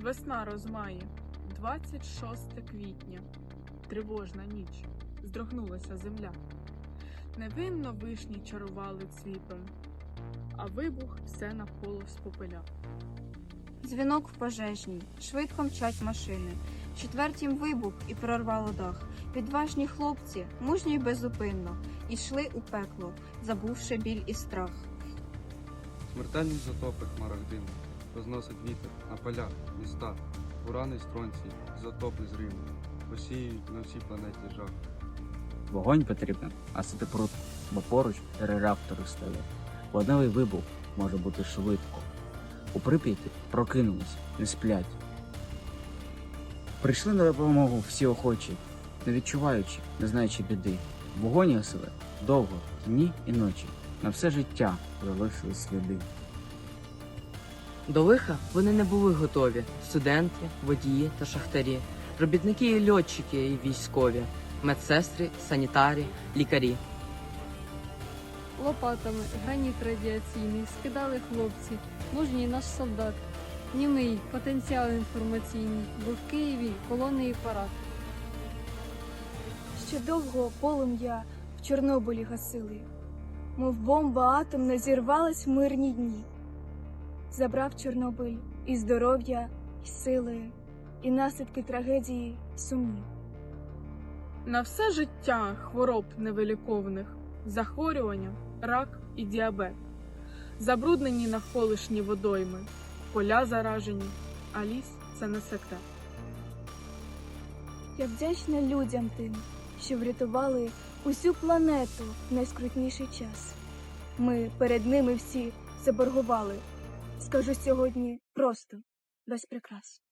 Весна розмає, 26 квітня, тривожна ніч, здрогнулася земля. Невинно вишні чарували цвітом, а вибух все навколо спопиляв. Дзвінок в пожежній, швидко мчать машини. Четвертім вибух і прорвало дах. Відважні хлопці, мужні й безупинно, ішли у пекло, забувши біль і страх. Смертельні затопи хмарах диму, розносить вітер на поля, міста, урани стронці, затопи з Риму, посіюють на всій планеті жах. Вогонь потрібен, а сити прут, бо поруч реактори стоять. Водневий вибух може бути швидко. У Прип'яті прокинулись, не сплять. Прийшли на допомогу всі охочі, не відчуваючи, не знаючи біди. Вогонь осили довго, дні і ночі. На все життя залишили сліди. До лиха вони не були готові: студенти, водії та шахтарі, робітники і льотчики, і військові, медсестри, санітарі, лікарі. Лопатами граніт радіаційний скидали хлопці, мужній наш солдат. Німий потенціал інформаційний, бо в Києві колонний парад. Ще довго полум'я в Чорнобилі гасили, мов бомба атомна зірвалась в мирні дні. Забрав Чорнобиль і здоров'я, і сили, і наслідки трагедії сумні. На все життя хвороб невиліковних, захворювання, рак і діабет, забруднені навколишні водойми, поля заражені, а ліс це не секрет. Я вдячна людям тим, що врятували усю планету в найскрутніший час. Ми перед ними всі заборгували. Скажу сьогодні просто без прикрас.